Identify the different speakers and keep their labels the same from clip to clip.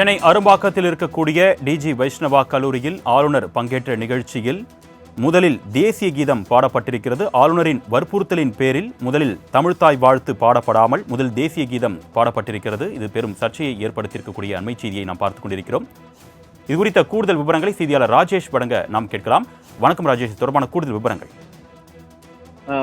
Speaker 1: சென்னை அரும்பாக்கத்தில் இருக்கக்கூடிய டிஜி வைஷ்ணவா கல்லூரியில் ஆளுநர் பங்கேற்ற நிகழ்ச்சியில் முதலில் தேசிய கீதம் பாடப்பட்டிருக்கிறது. ஆளுநரின் வற்புறுத்தலின் பேரில் முதலில் தமிழ்தாய் வாழ்த்து பாடப்படாமல் முதல் தேசிய கீதம் பாடப்பட்டிருக்கிறது. இது பெரும் சர்ச்சையை ஏற்படுத்தியிருக்கக்கூடிய அண்மை செய்தியை நாம் பார்த்துக் கொண்டிருக்கிறோம். இது குறித்த கூடுதல் விவரங்களை செய்தியாளர் ராஜேஷ் வழங்க நாம் கேட்கலாம். வணக்கம் ராஜேஷ் தொடர்பான கூடுதல் விவரங்கள்.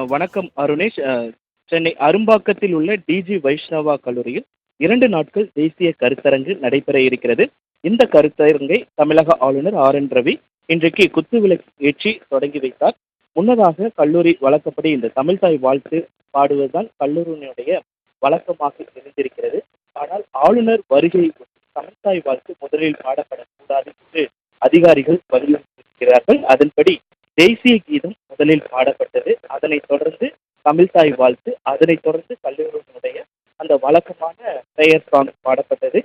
Speaker 2: வணக்கம் அருணேஷ். சென்னை அரும்பாக்கத்தில் உள்ள டிஜி வைஷ்ணவா கல்லூரியில் இரண்டு நாட்கள் தேசிய கருத்தரங்கு நடைபெற இருக்கிறது. இந்த கருத்தரங்கை தமிழக ஆளுநர் ஆர் என் ரவி இன்றைக்கு குத்துவிளக்கு ஏற்றி தொடங்கி வைத்தார். முன்னதாக கல்லூரி வழக்கப்படி இந்த தமிழ்தாய் வாழ்த்து பாடுவதுதான் கல்லூரியினுடைய வழக்கமாக இருந்திருக்கிறது. ஆனால் ஆளுநர் வருகை தமிழ்தாய் வாழ்த்து முதலில் பாடப்படக்கூடாது என்று அதிகாரிகள் வலியுறுத்தியிருக்கிறார்கள். அதன்படி தேசிய கீதம் முதலில் பாடப்பட்டது. அதனைத் தொடர்ந்து தமிழ்தாய் வாழ்த்து அதனைத் தொடர்ந்து கல்லூரி அந்த வழக்கமான பெயர் சாங் பாடப்பட்டது.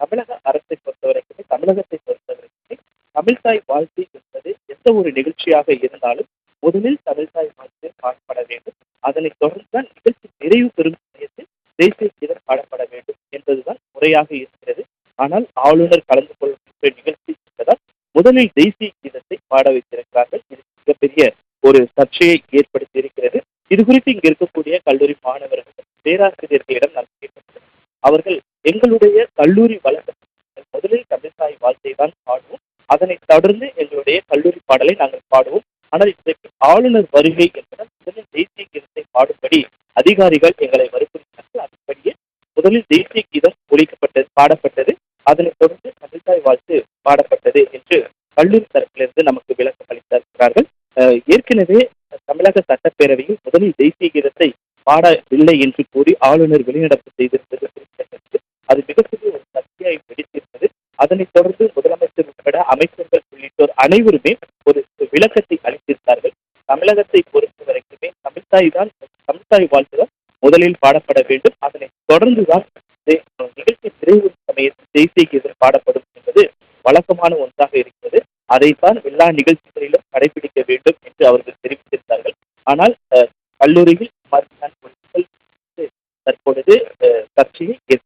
Speaker 2: தமிழக அரசை பொறுத்த வரைக்குமே தமிழகத்தை பொறுத்தவரைக்குமே தமிழ்தாய் வாழ்த்து என்பது எந்த ஒரு நிகழ்ச்சியாக இருந்தாலும் முதலில் தமிழ்தாய் வாழ்த்து பாடப்பட வேண்டும். அதனைத் தொடர்ந்து தான் நிகழ்ச்சி நிறைவு பெறும் சமயத்தில் தேசிய கீதம் பாடப்பட வேண்டும் என்பதுதான் முறையாக இருக்கிறது. ஆனால் ஆளுநர் கலந்து கொள்கின்ற நிகழ்ச்சி என்பதால் முதலில் தேசிய கீதத்தை பாட வைத்திருக்கிறார்கள். இது மிகப்பெரிய ஒரு சர்ச்சையை ஏற்படுத்தி இருக்கிறது. இது குறித்து இங்கு இருக்கக்கூடிய கல்லூரி மாணவர்கள் பேராசிரியர்களிடம் நான் கேட்டது அவர்கள் எங்களுடைய கல்லூரி வழக்கத்தில் முதலில் தமிழ்தாய் வாழ்த்தை தான் பாடுவோம். அதனைத் தொடர்ந்து எங்களுடைய கல்லூரி பாடலை நாங்கள் பாடுவோம். ஆனால் இன்றைக்கு ஆளுநர் வருகை என்பதால் முதலில் தேசிய கீதத்தை பாடும்படி அதிகாரிகள் எங்களை வற்புறுத்தினார்கள். அதன்படியே முதலில் தேசிய கீதம் ஒழிக்கப்பட்டது பாடப்பட்டது. அதனைத் தொடர்ந்து தமிழ்தாய் வாழ்த்து பாடப்பட்டது என்று கல்லூரி தரப்பிலிருந்து நமக்கு விளக்கம் அளித்திருக்கிறார்கள் ஏற்கனவே தமிழக சட்டப்பேரவையில் முதலில் தேசிய கீதத்தை பாடவில்லை என்று கூறி ஆளுநர் வெளிநடப்பு செய்திருந்தது. அது மிகப்பெரிய ஒரு சர்ச்சையை வெடித்திருந்தது. அதனைத் தொடர்ந்து முதலமைச்சர் உட்பட அமைச்சர்கள் உள்ளிட்டோர் அனைவருமே ஒரு விளக்கத்தை அளித்திருந்தார்கள். தமிழகத்தை பொறுத்த வரைக்குமே தமிழ்தாய் தான் தமிழ்தாய் வாழ்த்து தான் முதலில் பாடப்பட வேண்டும். அதனைத் தொடர்ந்துதான் நிகழ்ச்சி நிறைவு சமயத்தில் தேசிய கீதம் பாடப்படும் என்பது வழக்கமான ஒன்றாக இருக்கிறது. அதைத்தான் எல்லா நிகழ்ச்சிகளிலும் கடைபிடிக்க வேண்டும் என்று அவர்கள் தெரிவித்திருந்தார்கள். ஆனால் கல்லூரியில் चाहिए